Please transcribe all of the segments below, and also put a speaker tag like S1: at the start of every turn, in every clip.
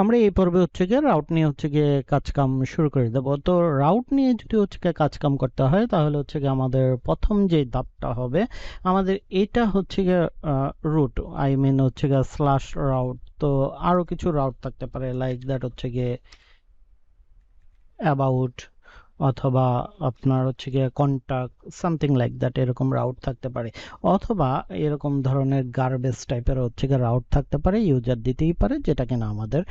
S1: আমরা এই পর্বে হচ্ছে গিয়ে রাউট নিয়ে হচ্ছে গিয়ে কাজকাম শুরু করে দেব। তো রাউট নিয়ে যদি হচ্ছে গিয়ে কাজকাম করতে হয়, তাহলে হচ্ছে গিয়ে আমাদের প্রথম যে ধাপটা হবে, আমাদের এটা হচ্ছে গিয়ে রুট আই মিন হচ্ছে গিয়ে স্ল্যাশ রাউট তো আরও কিছু রাউট থাকতে পারে লাইক দ্যাট হচ্ছে গিয়ে অ্যাবাউট অথবা আপনার হচ্ছে গিয়ে কন্টাক্ট সামথিং লাইক দ্যাট এরকম রাউট থাকতে পারে। অথবা এরকম ধরনের গার্বেজ টাইপের হচ্ছে গিয়ে রাউট থাকতে পারে ইউজার দিতেই পারে, যেটা কিনা আমাদের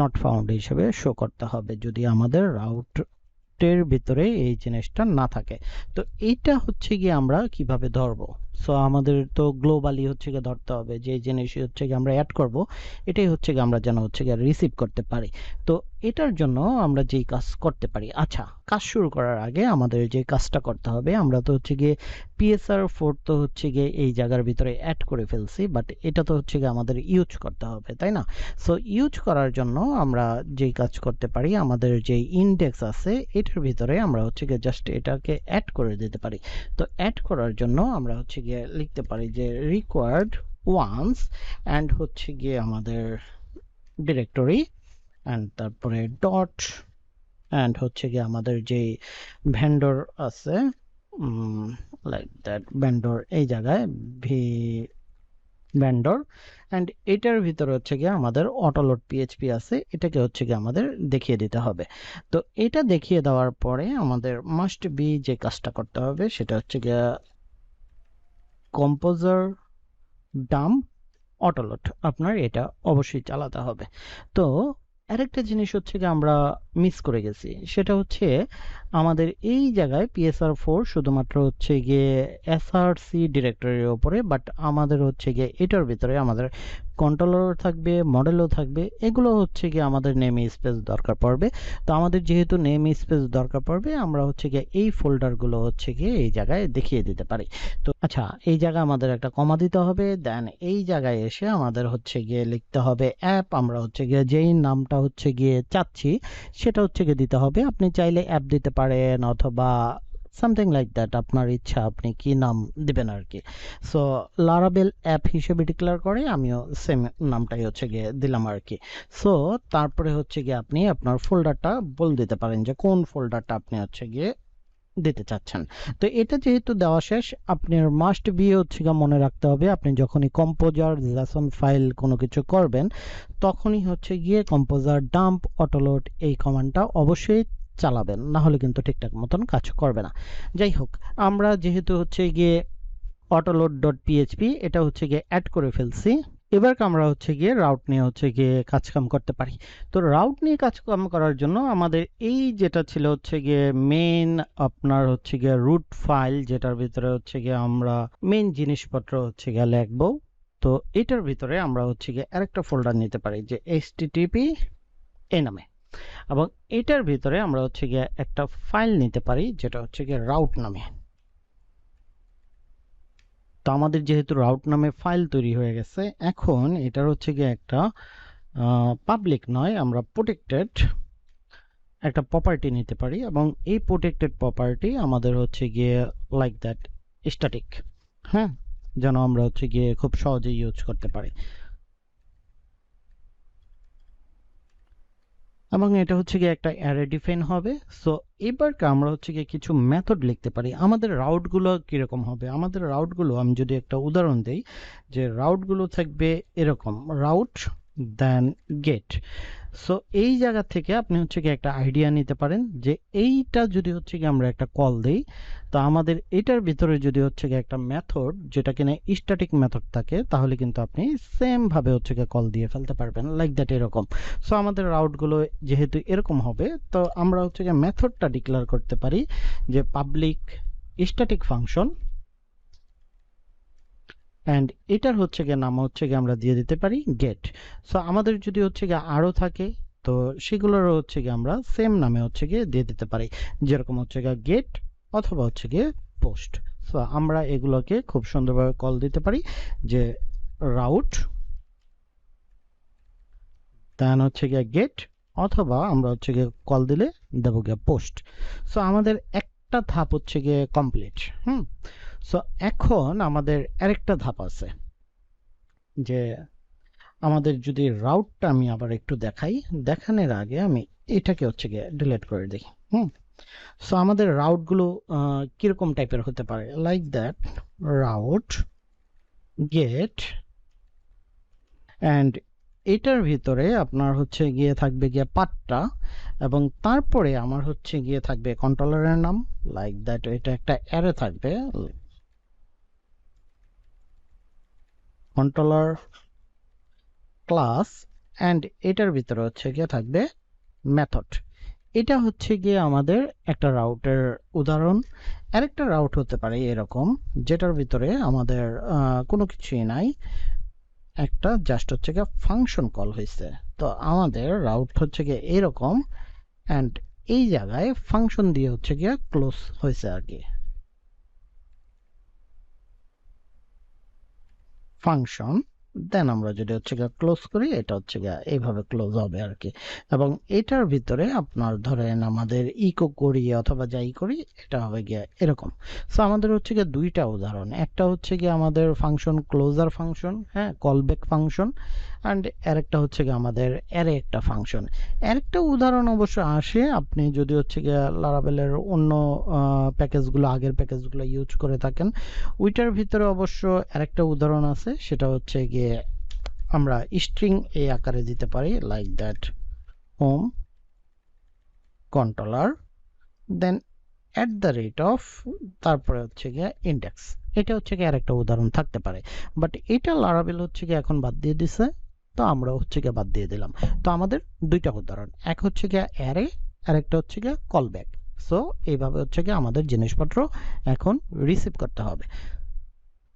S1: নট ফাউন্ড হিসেবে শো করতে হবে, যদি আমাদের রাউটের ভিতরে এই জিনিসটা না থাকে। তো এইটা হচ্ছে গিয়ে আমরা কীভাবে ধরবো? সো আমাদের তো গ্লোবালি হচ্ছে গিয়ে ধরতে হবে, যে জিনিস হচ্ছে গিয়ে আমরা অ্যাড করব, এটাই হচ্ছে গিয়ে আমরা যেন হচ্ছে গিয়ে রিসিভ করতে পারি। তো এটার জন্য আমরা যেই কাজ করতে পারি আচ্ছা কাজ শুরু করার আগে আমাদের যে কাজটা করতে হবে, আমরা তো হচ্ছে গিয়ে পিএসআর ফোর তো হচ্ছে গিয়ে এই জায়গার ভিতরে অ্যাড করে ফেলছি বাট এটা তো হচ্ছে গিয়ে আমাদের ইউজ করতে হবে, তাই না? সো ইউজ করার জন্য আমরা যেই কাজ করতে পারি, আমাদের যে ইন্ডেক্স আছে, এটার ভিতরে আমরা হচ্ছে গিয়ে জাস্ট এটাকে অ্যাড করে দিতে পারি। তো অ্যাড করার জন্য আমরা হচ্ছে গিয়ে লিখতে পারি যে রিকোয়ার্ড ওয়ান্স অ্যান্ড হচ্ছে গিয়ে আমাদের ডিরেক্টরি অ্যান্ড তারপরে ডট অ্যান্ড হচ্ছে গিয়ে আমাদের যে ভেন্ডর আছে লাইক দ্যাট ভেন্ডর এই জায়গায় ভি ভেন্ডর অ্যান্ড এটার ভিতরে হচ্ছে গিয়ে আমাদের অটোলোড পিএইচপি আছে, এটাকে হচ্ছে গিয়ে আমাদের দেখিয়ে দিতে হবে। তো এটা দেখিয়ে দেওয়ার পরে আমাদের মাস্ট বি যে কাজটা করতে হবে, সেটা হচ্ছে গিয়ে কম্পোজার ডাম্প অটোলোড আপনার এটা অবশ্যই চালাতে হবে। তো আরেকটা জিনিস হচ্ছে কি আমরা মিস করে গেছি। সেটা হচ্ছে আমাদের এই জায়গায় পিএসআর ফোর শুধুমাত্র হচ্ছে গিয়ে এসআরসি ডিরেক্টরির ওপরে বাট আমাদের হচ্ছে গিয়ে এটার ভিতরে আমাদের কন্ট্রোলারও থাকবে মডেলও থাকবে, এগুলো হচ্ছে গিয়ে আমাদের নেম স্পেস দরকার পড়বে। তো আমাদের যেহেতু নেম স্পেস দরকার পড়বে, আমরা হচ্ছে গিয়ে এই ফোল্ডারগুলো হচ্ছে গিয়ে এই জায়গায় দেখিয়ে দিতে পারি। তো আচ্ছা এই জায়গায় আমাদের একটা কমা দিতে হবে দেন এই জায়গায় এসে আমাদের হচ্ছে গিয়ে লিখতে হবে অ্যাপ আমরা হচ্ছে গিয়ে যেই নামটা হচ্ছে গিয়ে চাচ্ছি, সেটা হচ্ছে গিয়ে দিতে হবে। আপনি চাইলে অ্যাপ দিতে পারেন অথবা সামথিং লাইক দ্যাট আপনার ইচ্ছা, আপনি কি নাম দিবেন আর কি সো লারাবেল অ্যাপ হিসেবে ডিক্লেয়ার করে, আমিও সেম নামটাই হচ্ছে গিয়ে দিলাম আর কি সো তারপরে হচ্ছে গিয়ে আপনি আপনার ফোল্ডারটা বল দিতে পারেন যে কোন ফোল্ডারটা আপনি হচ্ছে গিয়ে দিতে চাচ্ছেন। তো এটা যেহেতু দেওয়া শেষ, আপনার মাস্ট বি হচ্ছে মনে রাখতে হবে, আপনি যখনই কম্পোজার লেসন ফাইল কোনো কিছু করবেন, তখনই হচ্ছে গিয়ে কম্পোজার ডাম্প অটোলোড এই কমান্ডটা অবশ্যই চালাবেন, না হলে কিন্তু ঠিকঠাক মতন কাজ করবে না। যাই হোক, আমরা যেহেতু হচ্ছে গিয়ে অটোলোড ডট পিএইচপি এটা হচ্ছে গিয়ে অ্যাড করে ফেলছি। এবার আমরা হচ্ছে গিয়ে রাউট নিয়ে হচ্ছে গিয়ে কাজকাম করতে পারি। তো রাউট নিয়ে কাজকাম করার জন্য আমাদের এই যেটা ছিল হচ্ছে গিয়ে মেন আপনার হচ্ছে গিয়ে রুট ফাইল যেটার ভিতরে হচ্ছে গিয়ে আমরা মেন জিনিসপত্র হচ্ছে গিয়ে লিখব। তো এটার ভিতরে আমরা হচ্ছে গিয়ে আরেকটা ফোল্ডার নিতে পারি, যে এইচটিটিপি এই নামে এবং এটার ভিতরে আমরা হচ্ছে গিয়ে একটা ফাইল নিতে পারি, যেটা হচ্ছে গিয়ে রাউট নামে। তো আমাদের যেহেতু রাউট নামে ফাইল তৈরি হয়ে গেছে, এখন এটার হচ্ছে গিয়ে একটা পাবলিক নয়, আমরা প্রোটেক্টেড একটা প্রপার্টি নিতে পারি এবং এই প্রোটেক্টেড প্রপার্টি আমাদের হচ্ছে গিয়ে লাইক দ্যাট স্ট্যাটিক হ্যাঁ? যেন আমরা হচ্ছে গিয়ে খুব সহজে ইউজ করতে পারি। এবং এটা হচ্ছে গিয়ে একটা অ্যারে ডিফাইন হবে। সো এবার আমরা হচ্ছে গিয়ে কিছু মেথড লিখতে পারি। আমাদের রাউটগুলো কীরকম হবে? আমাদের রাউটগুলো আমি যদি একটা উদাহরণ দিই, যে রাউটগুলো থাকবে এরকম। রাউট দেন গেট সো এই জায়গা থেকে আপনি হচ্ছে কি একটা আইডিয়া নিতে পারেন যে এইটা যদি হচ্ছে কি আমরা একটা কল দেই, তো আমাদের এটার ভিতরে যদি হচ্ছে কি একটা মেথড যেটা কিনা স্ট্যাটিক মেথড থাকে, তাহলে কিন্তু আপনি সেম ভাবে হচ্ছে কি কল দিয়ে ফেলতে পারবেন লাইক দ্যাট এরকম। সো আমাদের রাউটগুলো যেহেতু এরকম হবে, তো আমরা হচ্ছে কি মেথডটা ডিক্লেয়ার করতে পারি যে পাবলিক স্ট্যাটিক ফাংশন অ্যান্ড এটার হচ্ছে গিয়ে নাম হচ্ছে গিয়ে আমরা দিয়ে দিতে পারি গেট সো আমাদের যদি হচ্ছে গিয়ে আরও থাকে তো সেগুলোরও হচ্ছে গিয়ে আমরা সেম নামে হচ্ছে গিয়ে দিয়ে দিতে পারি যেরকম হচ্ছে গিয়ে গেট অথবা হচ্ছে গিয়ে পোস্ট সো আমরা এগুলোকে খুব সুন্দরভাবে কল দিতে পারি যে রাউট দেন হচ্ছে গিয়ে গেট অথবা আমরা হচ্ছে গিয়ে কল দিলে দেবো গিয়ে পোস্ট সো আমাদের একটা ধাপ হচ্ছে গিয়ে কমপ্লিট হুম সো এখন আমাদের আরেকটা ধাপ আছে, যে আমাদের যদি রাউটটা আমি আবার একটু দেখাই, দেখানোর আগে আমি এটাকে হচ্ছে গিয়ে ডিলিট করে দিই, হুম? সো আমাদের রাউটগুলো কীরকম টাইপের হতে পারে? Like that route get and এটার ভিতরে আপনার হচ্ছে গিয়ে থাকবে গিয়ে পাটটা, এবং তারপরে আমার হচ্ছে গিয়ে থাকবে কন্ট্রোলারের নাম লাইক দ্যাট এটা একটা অ্যারে থাকবে কন্ট্রোলার ক্লাস অ্যান্ড এটার ভিতরে হচ্ছে গিয়ে থাকবে মেথড এটা হচ্ছে গিয়ে আমাদের একটা রাউটের উদাহরণ। আরেকটা রাউট হতে পারে এরকম, যেটার ভিতরে আমাদের কোনো কিছুই নাই। একটা জাস্ট হচ্ছে গিয়ে ফাংশন কল হয়েছে তো আমাদের রাউট হচ্ছে গিয়ে এরকম অ্যান্ড এই জায়গায় ফাংশন দিয়ে হচ্ছে গিয়ে ক্লোজ হয়েছে আর কি। ফাংশন দেন আমরা যদি হচ্ছে গিয়ে ক্লোজ করি, এটা হচ্ছে গিয়ে এইভাবে ক্লোজ হবে আর কি এবং এটার ভিতরে আপনার ধরেন আমাদের ইকো করি অথবা যাই করি, এটা হবে গিয়ে এরকম। সো আমাদের হচ্ছে গিয়ে দুইটা উদাহরণ। একটা হচ্ছে গিয়ে আমাদের ফাংশন ক্লোজার ফাংশন হ্যাঁ কলব্যাক ফাংশন অ্যান্ড আরেকটা হচ্ছে গিয়ে আমাদের অ্যারে একটা ফাংশন আরেকটা উদাহরণ অবশ্য আসে, আপনি যদি হচ্ছে গিয়ে লারাবেলের অন্য প্যাকেজগুলো আগের প্যাকেজগুলো ইউজ করে থাকেন, ওইটার ভিতরে অবশ্য আরেকটা উদাহরণ আছে, সেটা হচ্ছে গিয়ে আমরা স্ট্রিং এই আকারে দিতে পারি like that home controller then at the rate of তারপরে হচ্ছে গিয়ে ইন্ডেক্স এটা হচ্ছে গিয়ে আরেকটা উদাহরণ থাকতে পারে। বাট এটা লারাবেল হচ্ছে গিয়ে এখন বাদ দিয়ে দিছে, তো আমরা হচ্ছে গিয়ে বাদ দিয়ে দিলাম। তো আমাদের দুইটা উদাহরণ, এক হচ্ছে গিয়ে অ্যারে আর একটা হচ্ছে গিয়ে কল ব্যাক সো এইভাবে হচ্ছে গিয়ে আমাদের জিনিসপত্র এখন রিসিভ করতে হবে।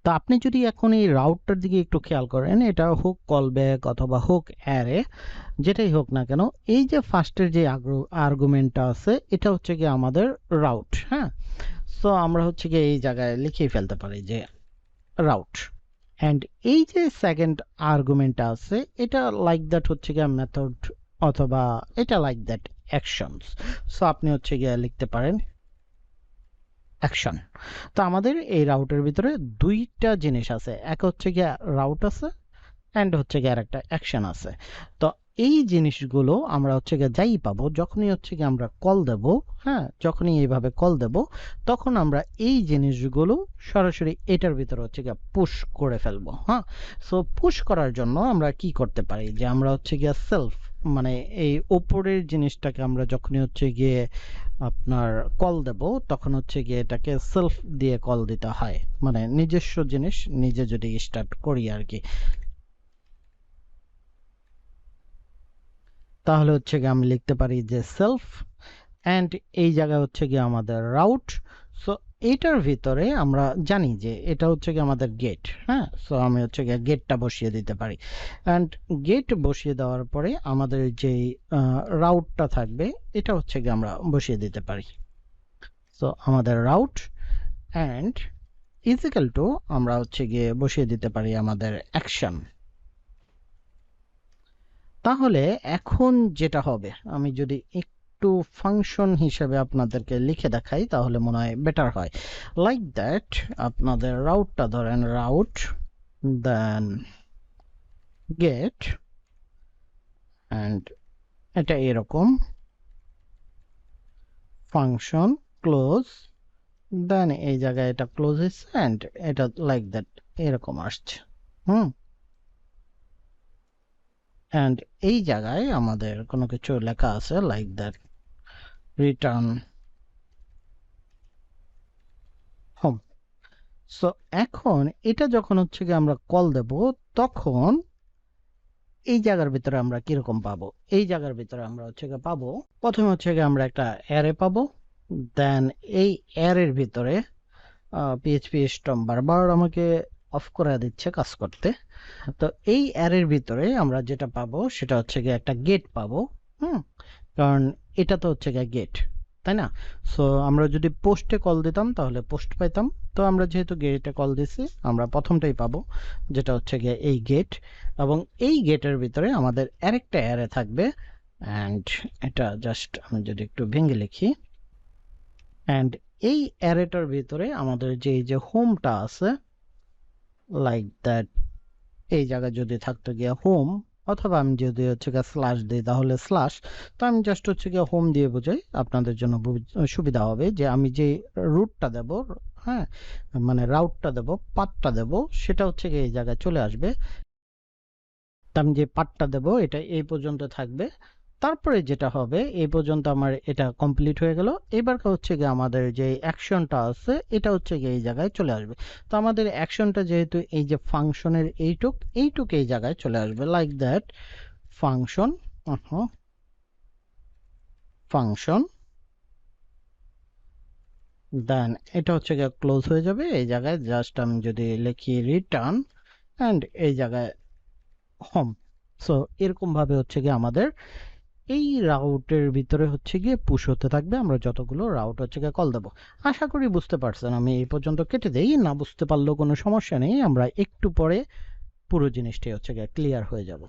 S1: তো আপনি যদি এখন এই রাউটটার দিকে একটু খেয়াল করেন, এটা হোক কল ব্যাক অথবা হোক অ্যারে যেটাই হোক না কেন, এই যে ফার্স্টের যে আর্গুমেন্টটা আছে, এটা হচ্ছে গিয়ে আমাদের রাউট হ্যাঁ? সো আমরা হচ্ছে গিয়ে এই জায়গায় লিখিয়ে ফেলতে পারি যে রাউট অ্যান্ড এই যে সেকেন্ড আর্গুমেন্টটা আছে, এটা লাইক দ্যাট হচ্ছে গিয়ে মেথড অথবা এটা লাইক দ্যাট অ্যাকশনস সো আপনি হচ্ছে গিয়ে লিখতে পারেন অ্যাকশন তো আমাদের এই রাউটের ভিতরে দুইটা জিনিস আছে। এক হচ্ছে গিয়ে রাউট আছে অ্যান্ড হচ্ছে গিয়ে আর একটা অ্যাকশন আছে। তো এই জিনিসগুলো আমরা হচ্ছে গিয়ে যাই পাবো, যখনই হচ্ছে গিয়ে আমরা কল দেব হ্যাঁ যখনই এইভাবে কল দেব, তখন আমরা এই জিনিসগুলো সরাসরি এটার ভিতরে হচ্ছে গিয়ে পুশ করে ফেলব হ্যাঁ। সো পুশ করার জন্য আমরা কি করতে পারি? যে আমরা হচ্ছে গিয়ে সেলফ মানে এই ওপরের জিনিসটাকে আমরা যখনই হচ্ছে গিয়ে আপনার কল দেব, তখন হচ্ছে গিয়ে এটাকে সেলফ দিয়ে কল দিতে হয়। মানে নিজস্ব জিনিস নিজে যদি স্টার্ট করি আর কি তাহলে হচ্ছে গিয়ে আমি লিখতে পারি যে সেলফ অ্যান্ড এই জায়গায় হচ্ছে গিয়ে আমাদের রাউট সো এইটার ভিতরে আমরা জানি যে এটা হচ্ছে কি আমাদের গেট হ্যাঁ? সো আমি হচ্ছে গিয়ে গেটটা বসিয়ে দিতে পারি। অ্যান্ড গেট বসিয়ে দেওয়ার পরে আমাদের যে রাউটটা থাকবে, এটা হচ্ছে গিয়ে আমরা বসিয়ে দিতে পারি। সো আমাদের রাউট অ্যান্ড ইজিক্যাল টু আমরা হচ্ছে গিয়ে বসিয়ে দিতে পারি আমাদের অ্যাকশন তাহলে এখন যেটা হবে, আমি যদি একটু ফাংশন হিসেবে আপনাদেরকে লিখে দেখাই, তাহলে মনে হয় বেটার হয়। লাইক দ্যাট আপনাদের রাউটটা ধরেন রাউট দেন গেট অ্যান্ড এটা এরকম। ফাংশন ক্লোজ দেন এই জায়গায় এটা ক্লোজ হয়েছে অ্যান্ড এটা লাইক দ্যাট এরকম আসছে। হুম? অ্যান্ড এই জায়গায় আমাদের কোনো কিছু লেখা আছে like that return home. So এখন এটা যখন হচ্ছে কি আমরা কল দেব, তখন এই জায়গার ভিতরে আমরা কীরকম পাবো? এই জায়গার ভিতরে আমরা হচ্ছে গিয়ে পাবো, প্রথমে হচ্ছে গিয়ে আমরা একটা অ্যারে পাবো দেন এই অ্যারের ভিতরে পিএইচপি স্টম বারবার আমাকে অফ করে দিচ্ছে কাজ করতে। তো এই অ্যারের ভিতরে আমরা যেটা পাবো, সেটা হচ্ছে গিয়ে একটা গেট পাবো, হুম? কারণ এটা তো হচ্ছে গিয়ে গেট তাই না? সো আমরা যদি পোস্টে কল দিতাম, তাহলে পোস্ট পাইতাম। তো আমরা যেহেতু গেটে কল দিছি, আমরা প্রথমটাই পাবো, যেটা হচ্ছে গিয়ে এই গেট এবং এই গেটের ভিতরে আমাদের আরেকটা অ্যারে থাকবে অ্যান্ড এটা জাস্ট আমি যদি একটু ভেঙে লিখি। অ্যান্ড এই অ্যারেটার ভিতরে আমাদের যে যে হোমটা আছে লাইক দ্যাট এই জায়গায় যদি থাকতো গিয়ে হোম অথবা আমি যদি হচ্ছে গিয়ে স্ল্যাশ দিই তাহলে স্ল্যাশ তো আমি জাস্ট হচ্ছে গিয়ে হোম দিয়ে বোঝাই আপনাদের জন্য সুবিধা হবে যে আমি যে রুটটা দেব হ্যাঁ মানে রাউটটা দেব পাটটা দেব, সেটা হচ্ছে গিয়ে এই জায়গায় চলে আসবে। আমি যে পাটটা দেব, এটা এই পর্যন্ত থাকবে। তারপরে যেটা হবে, এই পর্যন্ত আমার এটা কমপ্লিট হয়ে গেল। এবার হচ্ছে গিয়ে আমাদের যে অ্যাকশনটা আছে, এটা হচ্ছে গিয়ে এই জায়গায় চলে আসবে। তো আমাদের অ্যাকশনটা যেহেতু এই যে ফাংশনের এইটুক এইটুক এই জায়গায় চলে আসবে। Like that function function then এটা হচ্ছে গিয়ে ক্লোজ হয়ে যাবে। এই জায়গায় জাস্ট আমি যদি লিখি রিটার্ন অ্যান্ড এই জায়গায় হোম সো এরকম ভাবে হচ্ছে গিয়ে আমাদের এই রাউটের ভিতরে হচ্ছে গিয়ে পুশ হতে থাকবে। আমরা যতগুলো রাউট হচ্ছে গিয়ে কল দেবো। আশা করি বুঝতে পারছেন, আমি এই পর্যন্ত কেটে দেই। না বুঝতে পারলেও কোনো সমস্যা নেই। আমরা একটু পরে পুরো জিনিসটাই হচ্ছে গিয়ে ক্লিয়ার হয়ে যাব।